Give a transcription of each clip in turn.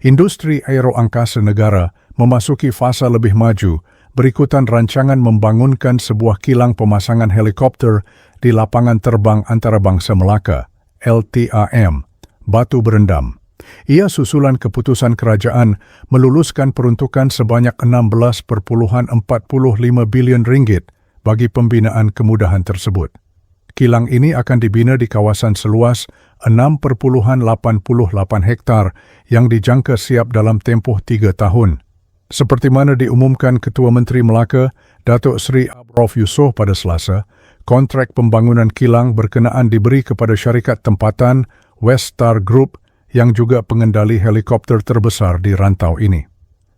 Industri aeroangkasa negara memasuki fasa lebih maju berikutan rancangan membangunkan sebuah kilang pemasangan helikopter di lapangan terbang antarabangsa Melaka, LTAM, Batu Berendam. Ia susulan keputusan kerajaan meluluskan peruntukan sebanyak 16.45 bilion ringgit bagi pembinaan kemudahan tersebut. Kilang ini akan dibina di kawasan seluas 6.88 hektar yang dijangka siap dalam tempoh tiga tahun. Seperti mana diumumkan Ketua Menteri Melaka, Datuk Seri Abrof Yusof pada Selasa, kontrak pembangunan kilang berkenaan diberi kepada syarikat tempatan West Star Group yang juga pengendali helikopter terbesar di rantau ini.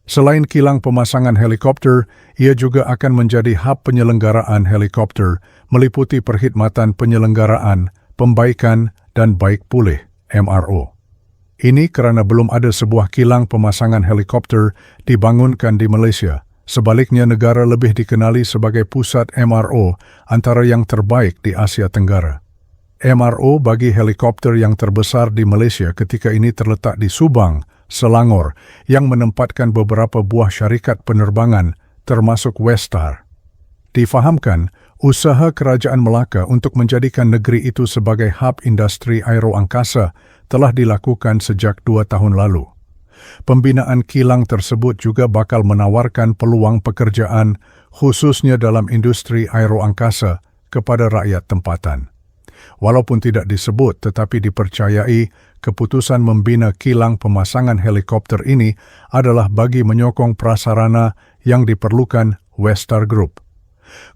Selain kilang pemasangan helikopter, ia juga akan menjadi hub penyelenggaraan helikopter meliputi perkhidmatan penyelenggaraan, pembaikan dan baik pulih MRO. Ini kerana belum ada sebuah kilang pemasangan helikopter dibangunkan di Malaysia. Sebaliknya negara lebih dikenali sebagai pusat MRO antara yang terbaik di Asia Tenggara. MRO bagi helikopter yang terbesar di Malaysia ketika ini terletak di Subang, Selangor yang menempatkan beberapa buah syarikat penerbangan termasuk Westar. Difahamkan, usaha kerajaan Melaka untuk menjadikan negeri itu sebagai hub industri aeroangkasa telah dilakukan sejak dua tahun lalu. Pembinaan kilang tersebut juga bakal menawarkan peluang pekerjaan khususnya dalam industri aeroangkasa kepada rakyat tempatan. Walaupun tidak disebut tetapi dipercayai keputusan membina kilang pemasangan helikopter ini adalah bagi menyokong prasarana yang diperlukan Westar Group.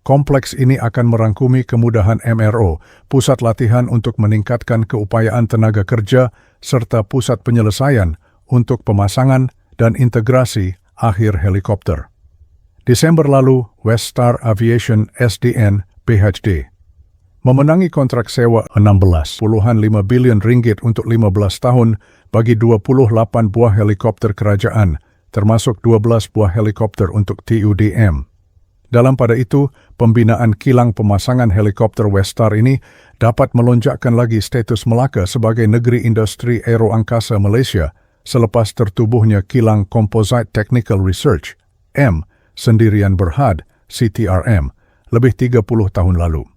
Kompleks ini akan merangkumi kemudahan MRO, pusat latihan untuk meningkatkan keupayaan tenaga kerja, serta pusat penyelesaian untuk pemasangan dan integrasi akhir helikopter. Desember lalu, Westar Aviation SDN PhD memenangi kontrak sewa 16.5 bilion ringgit untuk 15 tahun bagi 28 buah helikopter kerajaan, termasuk 12 buah helikopter untuk TUDM. Dalam pada itu, pembinaan kilang pemasangan helikopter Westar ini dapat melonjakkan lagi status Melaka sebagai negeri industri aeroangkasa Malaysia selepas tertubuhnya kilang Composite Technical Research, M, Sendirian Berhad, CTRM, lebih 30 tahun lalu.